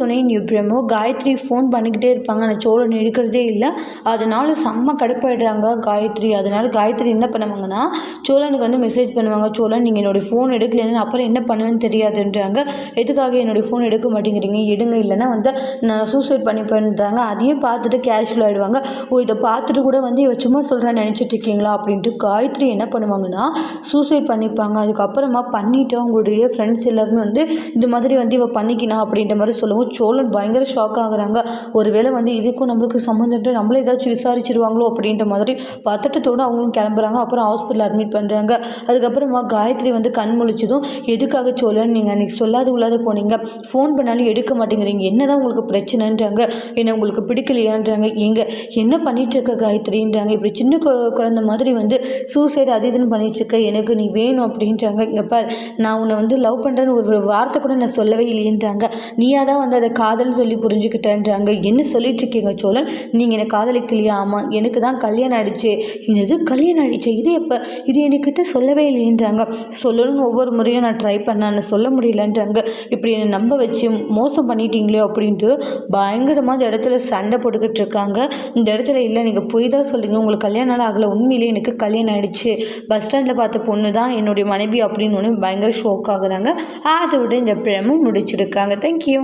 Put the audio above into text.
துணை நிபுரமோ காயத்ரி ஃபோன் பண்ணிக்கிட்டே இருப்பாங்க. ஆனால் சோழன் எடுக்கிறதே இல்லை. அதனால செம்ம கடுப்பாயிடுறாங்க காயத்ரி. அதனால காயத்ரி என்ன பண்ணுவாங்கன்னா சோழனுக்கு வந்து மெசேஜ் பண்ணுவாங்க. சோழன் நீங்கள் என்னுடைய ஃபோன் எடுக்கலன்னு அப்புறம் என்ன பண்ணுவேன்னு தெரியாதுன்றாங்க. எதுக்காக என்னுடைய ஃபோன் எடுக்க மாட்டேங்கிறீங்க? எடுங்க. இல்லைன்னா வந்து நான் சூசைட் பண்ணிப்பேன்றாங்க. அதையும் பார்த்துட்டு கேஷுவல் ஆகிடுவாங்க ஓ இதை பார்த்துட்டு கூட வந்து இவ சும்மா சொல்கிறேன் நினச்சிட்டு இருக்கீங்களா? அப்படின்ட்டு காயத்ரி என்ன பண்ணுவாங்கன்னா சூசைட் பண்ணிப்பாங்க. அதுக்கப்புறமா பண்ணிவிட்டு அவங்களுடைய ஃப்ரெண்ட்ஸ் எல்லாருமே வந்து இந்த மாதிரி வந்து இவ பண்ணிக்கினா அப்படின்ற மாதிரி சொல்லுவோம். சோழன் பயங்கர ஷாக் ஆகுறாங்க. ஒருவேளை வந்து இதுக்கும் நம்மளுக்கு சம்மந்தம் நம்மளே ஏதாச்சும் விசாரிச்சிருவாங்களோ அப்படின்ற மாதிரி பதட்டத்தோடு அவங்களும் கிளம்புறாங்க. அப்புறம் ஹாஸ்பிட்டல் அட்மிட் பண்ணுறாங்க அதுக்கப்புறமா காயத்ரி வந்து கண் முழிச்சதும் எதுக்காக சோழன்? நீங்கள் அன்றைக்கி சொல்லாத உள்ளாத போனீங்க. ஃபோன் பண்ணாலும் எடுக்க மாட்டேங்கிறீங்க. என்ன தான் உங்களுக்கு பிரச்சனைன்றாங்க. என்ன உங்களுக்கு பிடிக்கலையான்றாங்க. எங்கே என்ன பண்ணிட்டு இருக்க காயத்ரின்றாங்க. இப்படி சின்ன குழந்த மாதிரி வந்து சூசைடு அது இதுன்னு பண்ணிட்டு இருக்க எனக்கு நீ வேணும் அப்படின்றாங்க. இங்கே பார் நான் உன்னை வந்து லவ் பண்ணுறேன்னு ஒரு வார்த்தை கூட நான் சொல்லவே இல்லைன்றாங்க. நீயா தான் வந்து அதை காதல்னு சொல்லி புரிஞ்சுக்கிட்டேன்றாங்க. என்ன சொல்லிட்டு இருக்கீங்க சோழன்? நீங்கள் என்னை காதலிக்கலையா ஆமாம் எனக்கு தான் கல்யாணம் ஆயிடுச்சு. என்னது? கல்யாணம் ஆயிடுச்சு? இது எப்போ? இது என்கிட்ட சொல்லவே இல்லைன்றாங்க. சொல்லணும்னு ஒவ்வொரு முறையும் நான் ட்ரை பண்ணேன். ஆனால் சொல்ல முடியலன்றாங்க. இப்படி என்னை நம்ப வச்சு மோசம் பண்ணிட்டீங்களே அப்படின்ட்டு பயங்கரமாக இந்த இடத்துல சண்டை போட்டுக்கிட்டு இருக்காங்க. இந்த இடத்துல இல்லை நீங்கள் போய் தான் சொல்கிறீங்க உங்களுக்கு கல்யாணம் ஆகலை. உண்மையிலேயே எனக்கு கல்யாணம் ஆயிடுச்சு. பஸ் ஸ்டாண்டில் பார்த்த பொண்ணு தான் என்னுடைய மனைவி அப்படின்னு ஒன்று பயங்கர ஷோக் ஆகுறாங்க. அதை விட இந்த பிரமும் முடிச்சிருக்காங்க. தேங்க்யூ